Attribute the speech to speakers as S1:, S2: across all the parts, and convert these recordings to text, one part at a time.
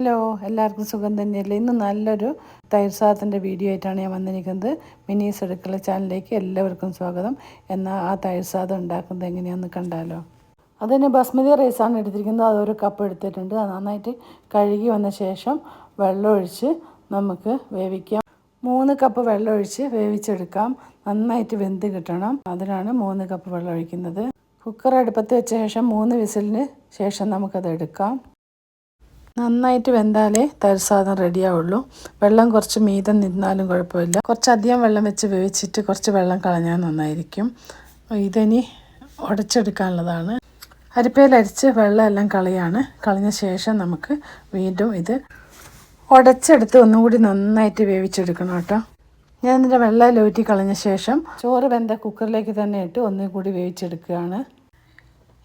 S1: Hello എല്ലാവർക്കും സുഖം തന്നെയല്ലേ? ഇന്ന് നല്ലൊരു തൈര് സാദത്തിന്റെ വീഡിയോ ആയിട്ടാണ് ഞാൻ വന്നിരിക്കുന്നത്. മിനീസ് അടുക്കള ചാനലിലേക്ക് എല്ലാവർക്കും സ്വാഗതം. എന്നാൽ ആ തൈര് സാദം ഉണ്ടാക്കുന്നത് എങ്ങനെയാണെന്ന് കണ്ടാലോ? അതിന് ബസ്മതി റൈസാണ് എടുത്തിരിക്കുന്നത്. അതൊരു കപ്പ് എടുത്തിട്ടുണ്ട്. നന്നായിട്ട് കഴുകി വന്ന ശേഷം വെള്ളമൊഴിച്ച് നമുക്ക് വേവിക്കാം. മൂന്ന് കപ്പ് വെള്ളമൊഴിച്ച് വേവിച്ചെടുക്കാം. നന്നായിട്ട് വെന്ത് കിട്ടണം. അതിനാണ് മൂന്ന് കപ്പ് വെള്ളം ഒഴിക്കുന്നത്. കുക്കർ അടുപ്പത്ത് വെച്ച ശേഷം മൂന്ന് വിസിലിന് ശേഷം നമുക്കത് എടുക്കാം. നന്നായിട്ട് വെന്താലേ തരിസാദം റെഡിയാവുള്ളൂ. വെള്ളം കുറച്ച് മീതം നിന്നാലും കുഴപ്പമില്ല. കുറച്ചധികം വെള്ളം വെച്ച് വേവിച്ചിട്ട് കുറച്ച് വെള്ളം കളഞ്ഞാൽ നന്നായിരിക്കും. ഇതിനി ഉടച്ചെടുക്കാനുള്ളതാണ്. അരിപ്പയിലരിച്ച് വെള്ളം എല്ലാം കളയാണ്. കളഞ്ഞ ശേഷം നമുക്ക് വീണ്ടും ഇത് ഉടച്ചെടുത്ത് ഒന്നുകൂടി നന്നായിട്ട് വേവിച്ചെടുക്കണം കേട്ടോ. ഞാൻ ഇതിന്റെ വെള്ളം ലോറ്റി കളഞ്ഞ ശേഷം ചോറ് വെന്ത കുക്കറിലേക്ക് തന്നെ ഇട്ട് ഒന്നും കൂടി വേവിച്ചെടുക്കുകയാണ്.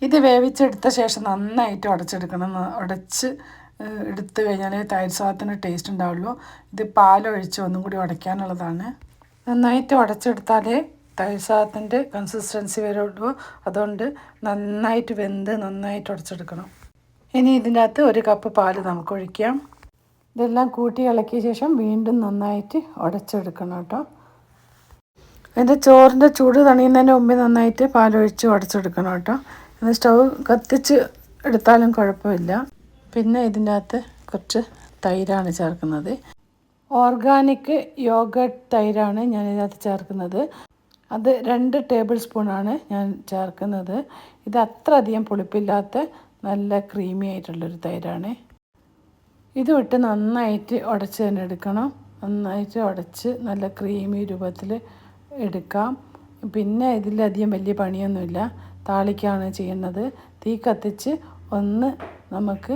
S1: ഇത് വേവിച്ചെടുത്ത ശേഷം നന്നായിട്ട് ഉടച്ചെടുക്കണം. ഉടച്ച് എടുത്തു കഴിഞ്ഞാൽ തൈര് സാധത്തിന് ടേസ്റ്റ് ഉണ്ടാവുള്ളൂ. ഇത് പാലൊഴിച്ച് ഒന്നും കൂടി ഉടയ്ക്കാനുള്ളതാണ്. നന്നായിട്ട് ഉടച്ചെടുത്താലേ തൈര് സാധത്തിന്റെ കൺസിസ്റ്റൻസി വരുള്ളൂ. അതുകൊണ്ട് നന്നായിട്ട് വെന്ത് നന്നായിട്ട് ഉടച്ചെടുക്കണം. ഇനി ഇതിന്റെ അകത്ത് ഒരു കപ്പ് പാൽ നമുക്ക് ഒഴിക്കാം. ഇതെല്ലാം കൂട്ടി ഇളക്കിയ ശേഷം വീണ്ടും നന്നായിട്ട് ഉടച്ചെടുക്കണം കേട്ടോ. അതിന്റെ ചോറിന്റെ ചൂട് തണിയുന്നതിന് മുമ്പ് നന്നായിട്ട് പാലൊഴിച്ച് ഉടച്ചെടുക്കണം കേട്ടോ. ഇന്ന് സ്റ്റൗ കത്തിച്ച് എടുത്താലും കുഴപ്പമില്ല. പിന്നെ ഇതിന്റെ അകത്ത് കുറച്ച് തൈരാണ് ചേർക്കുന്നത്. ഓർഗാനിക് യോഗട്ട് തൈരാണ് ഞാൻ ഇതിനകത്ത് ചേർക്കുന്നത്. അത് രണ്ട് ടേബിൾ സ്പൂണാണ് ഞാൻ ചേർക്കുന്നത്. ഇത് അത്ര അധികം പുളിപ്പില്ലാത്ത നല്ല ക്രീമി ആയിട്ടുള്ളൊരു തൈരാണ്. ഇത് വിട്ട് നന്നായിട്ട് ഉടച്ച് തന്നെ എടുക്കണം. നന്നായിട്ട് ഉടച്ച് നല്ല ക്രീമി രൂപത്തിൽ എടുക്കാം. പിന്നെ ഇതിലധികം വലിയ പണിയൊന്നുമില്ല. താളിക്കാണ് ചെയ്യുന്നത്. തീ കത്തിച്ച് ഒന്ന് നമുക്ക്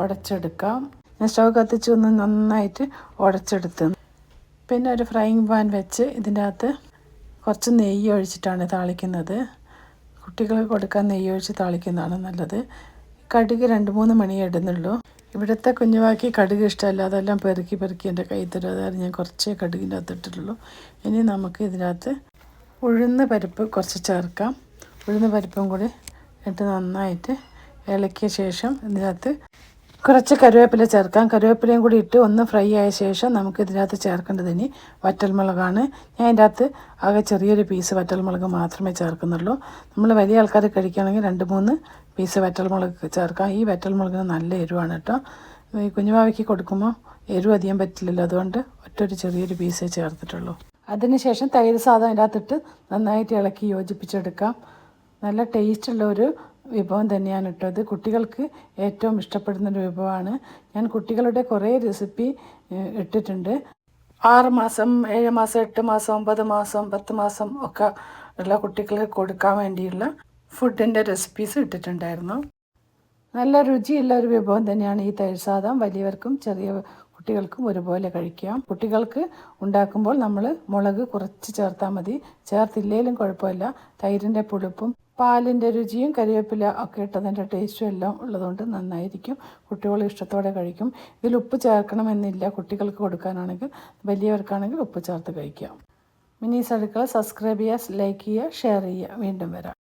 S1: ഉടച്ചെടുക്കാം. ഞാൻ സ്റ്റവ് കത്തിച്ച് ഒന്ന് നന്നായിട്ട് ഉടച്ചെടുത്ത്. പിന്നെ ഒരു ഫ്രൈയിങ് പാൻ വെച്ച് ഇതിന്റെ അകത്ത് കുറച്ച് നെയ്യ് ഒഴിച്ചിട്ടാണ് താളിക്കുന്നത്. കുട്ടികൾക്ക് കൊടുക്കാൻ നെയ്യ് ഒഴിച്ച് താളിക്കുന്നതാണ് നല്ലത്. കടുക് രണ്ട് മൂന്ന് മണി ഇടുന്നുള്ളൂ. ഇവിടുത്തെ കുഞ്ഞുവാക്കി കടുക് ഇഷ്ടമല്ല. അതെല്ലാം പെറുക്കി പെറുക്കി എന്റെ കൈ തരും അതായത് ഞാൻ കുറച്ചേ കടുകിന്റെ അകത്ത് ഇട്ടിട്ടുള്ളൂ. ഇനി നമുക്ക് ഇതിനകത്ത് ഉഴുന്ന് പരിപ്പ് കുറച്ച് ചേർക്കാം. ഉഴുന്ന് പരിപ്പും കൂടി ഇട്ട് നന്നായിട്ട് ഇളക്കിയ ശേഷം ഇതിനകത്ത് കുറച്ച് കരുവേപ്പില ചേർക്കാം. കരുവേപ്പിലയും കൂടി ഇട്ട് ഒന്ന് ഫ്രൈ ആയ ശേഷം നമുക്ക് ഇതിനകത്ത് ചേർക്കേണ്ടത് ഇനി വറ്റൽമുളകാണ്. ഞാൻ ഇതിന്റെ അകത്ത് ആകെ ചെറിയൊരു പീസ് വറ്റൽമുളക് മാത്രമേ ചേർക്കുന്നുള്ളൂ. നമ്മൾ വലിയ ആൾക്കാർ കഴിക്കുകയാണെങ്കിൽ രണ്ട് മൂന്ന് പീസ് വറ്റൽമുളക് ചേർക്കാം. ഈ വറ്റൽമുളകിന് നല്ല എരിവാണ് കേട്ടോ. ഈ കുഞ്ഞുമാവയ്ക്ക് കൊടുക്കുമ്പോൾ എരിവ് അധികം പറ്റില്ലല്ലോ അതുകൊണ്ട് ഒറ്റൊരു ചെറിയൊരു പീസേ ചേർത്തിട്ടുള്ളൂ. അതിനുശേഷം തൈര് സാധനം ഇതിനകത്തിട്ട് നന്നായിട്ട് ഇളക്കി യോജിപ്പിച്ചെടുക്കാം. നല്ല ടേസ്റ്റുള്ള ഒരു വിഭവം തന്നെയാണ് ഇട്ടത്. കുട്ടികൾക്ക് ഏറ്റവും ഇഷ്ടപ്പെടുന്ന ഒരു വിഭവമാണ്. ഞാൻ കുട്ടികളുടെ കുറേ റെസിപ്പി ഇട്ടിട്ടുണ്ട്. ആറ് മാസം ഏഴ് മാസം എട്ട് മാസം ഒമ്പത് മാസം പത്ത് മാസം ഒക്കെ ഉള്ള കുട്ടികൾക്ക് കൊടുക്കാൻ വേണ്ടിയുള്ള ഫുഡിന്റെ റെസിപ്പീസ് ഇട്ടിട്ടുണ്ടായിരുന്നു. നല്ല രുചിയുള്ള ഒരു വിഭവം തന്നെയാണ് ഈ തൈര് സാദം. വലിയവർക്കും ചെറിയ കുട്ടികൾക്കും ഒരുപോലെ കഴിക്കാം. കുട്ടികൾക്ക് ഉണ്ടാക്കുമ്പോൾ നമ്മൾ മുളക് കുറച്ച് ചേർത്താൽ മതി. ചേർത്തില്ലേലും കുഴപ്പമില്ല. തൈരിന്റെ പുളിപ്പും പാലിന്റെ രുചിയും കരിവേപ്പില ഒക്കെ ഇട്ടതിന്റെ ടേസ്റ്റും എല്ലാം ഉള്ളതുകൊണ്ട് നന്നായിരിക്കും. കുട്ടികൾ ഇഷ്ടത്തോടെ കഴിക്കും. ഇതിൽ ഉപ്പ് ചേർക്കണമെന്നില്ല കുട്ടികൾക്ക് കൊടുക്കാനാണെങ്കിൽ. വലിയവർക്കാണെങ്കിൽ ഉപ്പ് ചേർത്ത് കഴിക്കാം. മിനി അടുക്കള സബ്സ്ക്രൈബ് ചെയ്യുക ലൈക്ക് ചെയ്യുക ഷെയർ ചെയ്യുക. വീണ്ടും വരാം.